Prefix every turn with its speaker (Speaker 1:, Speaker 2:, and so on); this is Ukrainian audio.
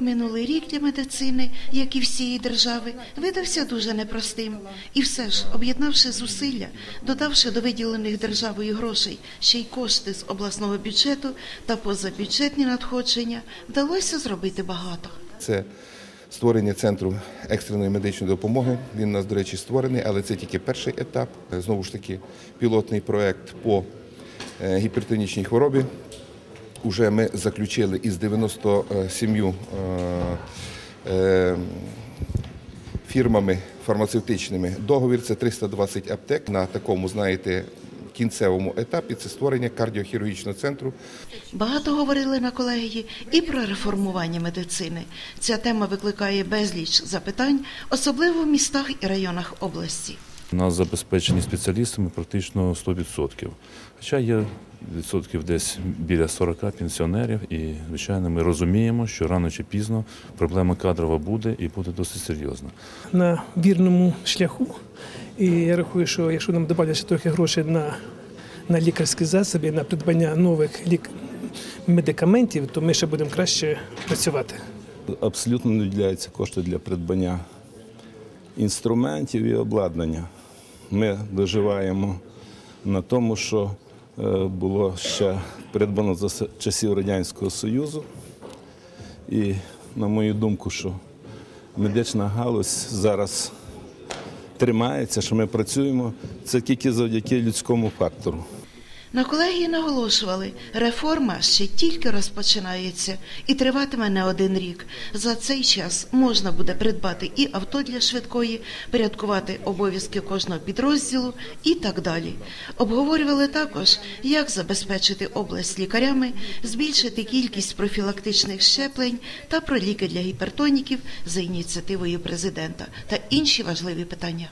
Speaker 1: Минулий рік для медицини, як і всієї держави, видався дуже непростим. І все ж, об'єднавши зусилля, додавши до виділених державою грошей ще й кошти з обласного бюджету та позабюджетні надходження, вдалося зробити багато.
Speaker 2: Це створення центру екстреної медичної допомоги. Він у нас, до речі, створений, але це тільки перший етап. Знову ж таки, пілотний проект по е, гіпертонічній хворобі. Уже ми заключили із 97 е, е, фірмами фармацевтичними договір. Це 320 аптек на такому, знаєте, кінцевому етапі. Це створення кардіохірургічного центру
Speaker 1: Багато говорили на колегії і про реформування медицини. Ця тема викликає безліч запитань, особливо в містах і районах області.
Speaker 3: У нас забезпечені спеціалістами практично 100%. Хоча є відсотків десь біля 40 пенсіонерів, і звичайно ми розуміємо, що рано чи пізно проблема кадрова буде і буде досить серйозна.
Speaker 4: на вірному шляху. І я рахую, що якщо нам додавляться трохи грошей на, на лікарські засоби, на придбання нових лік... медикаментів, то ми ще будемо краще працювати.
Speaker 5: абсолютно не виділяються кошти для придбання інструментів і обладнання. Ми доживаємо на тому, що е, було ще придбано за часів Радянського Союзу. І, на мою думку, що медична галузь зараз тримається, що ми працюємо, це тільки завдяки людському фактору.
Speaker 1: На колегії наголошували, реформа ще тільки розпочинається і триватиме не один рік. За цей час можна буде придбати і авто для швидкої, порядкувати обов'язки кожного підрозділу і так далі. Обговорювали також, як забезпечити область лікарями, збільшити кількість профілактичних щеплень та про ліки для гіпертоніків за ініціативою президента та інші важливі питання.